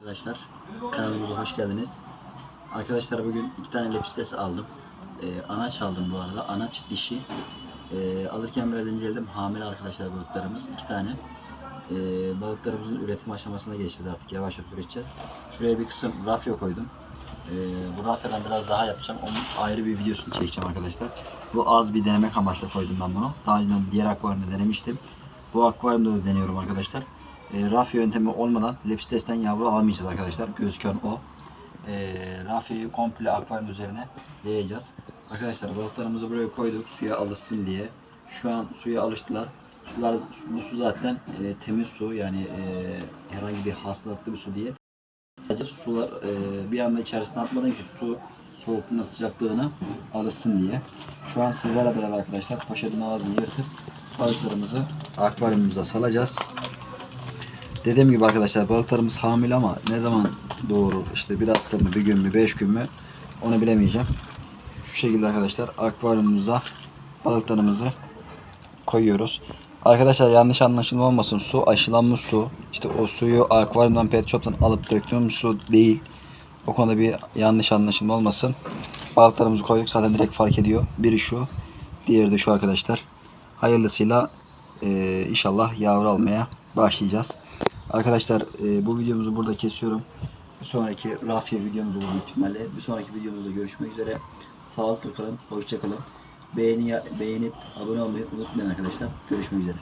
Arkadaşlar kanalımıza hoş geldiniz. Arkadaşlar bugün iki tane lepistes aldım. Ee, anaç aldım bu arada. Anaç dişi. Ee, alırken biraz inceledim. Hamile arkadaşlar balıklarımız. iki tane. Ee, balıklarımızın üretim aşamasına geçeceğiz artık. Yavaş yavaş üreteceğiz. Şuraya bir kısım rafya koydum. Ee, bu rafyadan biraz daha yapacağım. Onun ayrı bir videosunu çekeceğim arkadaşlar. Bu az bir denemek amaçlı koydum ben bunu. Daha önceden diğer akvaryumda denemiştim. Bu akvaryumda da deniyorum arkadaşlar. E, rafya yöntemi olmadan lepistesten yavru alamayacağız arkadaşlar. Gözüken o. E, rafyayı komple akvaryum üzerine yayacağız. Arkadaşlar balıklarımızı buraya koyduk suya alışsın diye. Şu an suya alıştılar. Sular, bu su zaten e, temiz su yani e, herhangi bir hastalıklı bir su değil. Sadece sular e, bir anda içerisine atmadan ki su soğukluğuna sıcaklığına alışsın diye. Şu an sizlerle beraber arkadaşlar poşetin ağzını yırtıp balıklarımızı akvaryumumuza salacağız. Dediğim gibi arkadaşlar balıklarımız hamile ama ne zaman doğurur işte bir hafta mı bir gün mü beş gün mü onu bilemeyeceğim. Şu şekilde arkadaşlar akvaryumumuza balıklarımızı koyuyoruz. Arkadaşlar yanlış anlaşılma olmasın su aşılanmış su işte o suyu akvaryumdan pet shop'tan alıp döktüğümüz su değil. O konuda bir yanlış anlaşılma olmasın. Balıklarımızı koyduk zaten direkt fark ediyor. Biri şu diğeri de şu arkadaşlar. Hayırlısıyla eee, inşallah yavru almaya başlayacağız. Arkadaşlar e, bu videomuzu burada kesiyorum. Bir sonraki rafya videomuz olur büyük ihtimalle. Bir sonraki videomuzda görüşmek üzere. Sağlıklı kalın, hoşça kalın. Beğeni, beğenip abone olmayı unutmayın arkadaşlar. Görüşmek üzere.